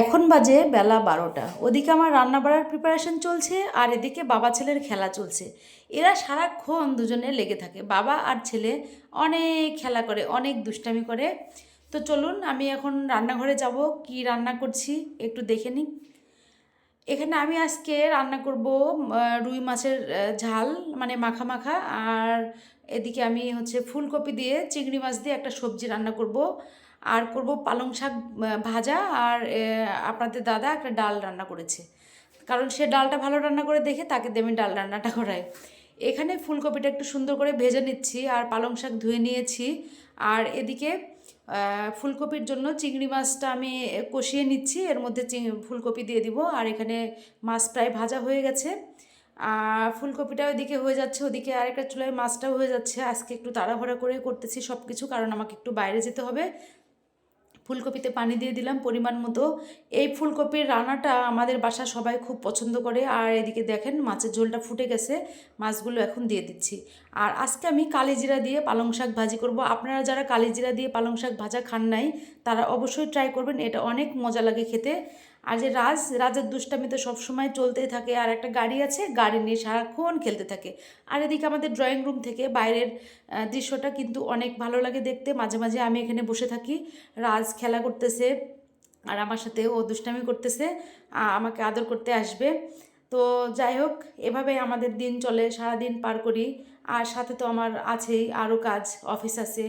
এখন বাজে বেলা বারোটা। ওদিকে আমার রান্না বাড়ার প্রিপারেশন চলছে আর এদিকে বাবা ছেলের খেলা চলছে। এরা সারাক্ষণ দুজনে লেগে থাকে। বাবা আর ছেলে অনেক খেলা করে, অনেক দুষ্টামি করে। তো চলুন, আমি এখন রান্নাঘরে যাব। কি রান্না করছি একটু দেখে নিই। এখানে আমি আজকে রান্না করব রুই মাছের ঝাল মানে মাখা মাখা। আর এদিকে আমি হচ্ছে ফুলকপি দিয়ে, চিংড়ি মাছ দিয়ে একটা সবজি রান্না করব। আর করব পালং শাক ভাজা আর আপনাদের দাদা একটা ডাল রান্না করেছে। কারণ সে ডালটা ভালো রান্না করে দেখে তাকে আমি ডাল রান্নাটা করাই। এখানে ফুলকপিটা একটু সুন্দর করে ভেজে নিচ্ছি আর পালং শাক ধুয়ে নিয়েছি। আর এদিকে ফুলকপির জন্য চিংড়ি মাছটা আমি কষিয়ে নিচ্ছি। এর মধ্যে ফুলকপি দিয়ে দিব। আর এখানে মাছ প্রায় ভাজা হয়ে গেছে। আর ফুলকপিটা ওইদিকে হয়ে যাচ্ছে। ওদিকে আরেকটা চুলায় মাছটাও হয়ে যাচ্ছে। আজকে একটু তাড়াহুড়া করে করতেছি সব কিছু কারণ আমাকে একটু বাইরে যেতে হবে। ফুলকপিতে পানি দিয়ে দিলাম পরিমাণ মতো। এই ফুলকপির রান্নাটা আমাদের বাসা সবাই খুব পছন্দ করে। আর এদিকে দেখেন মাছের ঝোলটা ফুটে গেছে, মাছগুলো এখন দিয়ে দিচ্ছি। আর আজকে আমি কালিজিরা দিয়ে পালং শাক ভাজি করব। আপনারা যারা কালিজিরা দিয়ে পালং শাক ভাজা খান নাই, তারা অবশ্যই ট্রাই করবেন। এটা অনেক মজা লাগে খেতে। আর যে রাজ, রাজের দুষ্টামি তো সবসময় চলতেই থাকে। আর একটা গাড়ি আছে, গাড়ি নিয়ে সারাক্ষণ খেলতে থাকে। আর এদিকে আমাদের ড্রয়িং রুম থেকে বাইরের দৃশ্যটা কিন্তু অনেক ভালো লাগে দেখতে। মাঝে মাঝে আমি এখানে বসে থাকি। রাজ খেলা করতেছে আর আমার সাথে ও দুষ্টামি করতেছে। আমাকে আদর করতে আসবে। তো যাই হোক এভাবে আমাদের দিন চলে সারা দিন পার করি। আর সাথে তো আমার আছেই, আরও কাজ, অফিস আছে।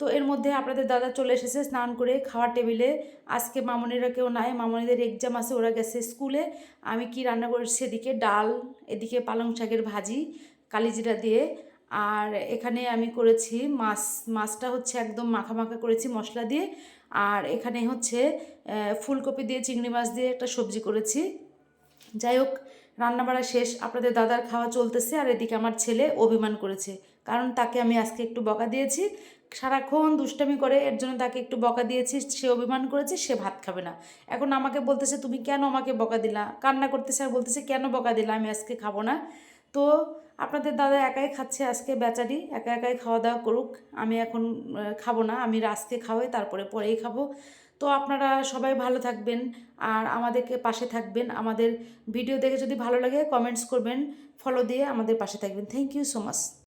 তো এর মধ্যে আপনাদের দাদা চলে এসেছে স্নান করে খাওয়ার টেবিলে। আজকে মামনিরা কেউ নাই, মামনিদের এক্সাম আছে, ওরা গেছে স্কুলে। আমি কি রান্না করেছি এদিকে ডাল, এদিকে পালং শাকের ভাজি, কালিজিরা দিয়ে। আর এখানে আমি করেছি মাছ, মাছটা হচ্ছে একদম মাখা মাখা করেছি মশলা দিয়ে। আর এখানে হচ্ছে ফুলকপি দিয়ে, চিংড়ি মাছ দিয়ে একটা সবজি করেছি। যাই হোক, রান্নাবাড়া শেষ, আপনাদের দাদার খাওয়া চলতেছে আর এদিকে আমার ছেলে অভিমান করেছে। কারণ তাকে আমি আজকে একটু বকা দিয়েছি। সারাক্ষণ দুষ্টামি করে, এর জন্য তাকে একটু বকা দিয়েছি, সে অভিমান করেছে, সে ভাত খাবে না। এখন আমাকে বলতেছে, তুমি কেন আমাকে বকা দিলা? কান্না করতেছে আর বলতেছে, কেন বকা দিলা? আমি আজকে খাব না। তো আপনাদের দাদা একাই খাচ্ছে আজকে বেচারি, একা একাই খাওয়া দাওয়া করুক। আমি এখন খাব না, আমি রাজকে খাওয়াই, তারপরে পরেই খাব। তো আপনারা সবাই ভালো থাকবেন আর আমাদেরকে পাশে থাকবেন। আমাদের ভিডিও দেখে যদি ভালো লাগে কমেন্টস করবেন ফলো দিয়ে আমাদের পাশে থাকবেন। Thank you so much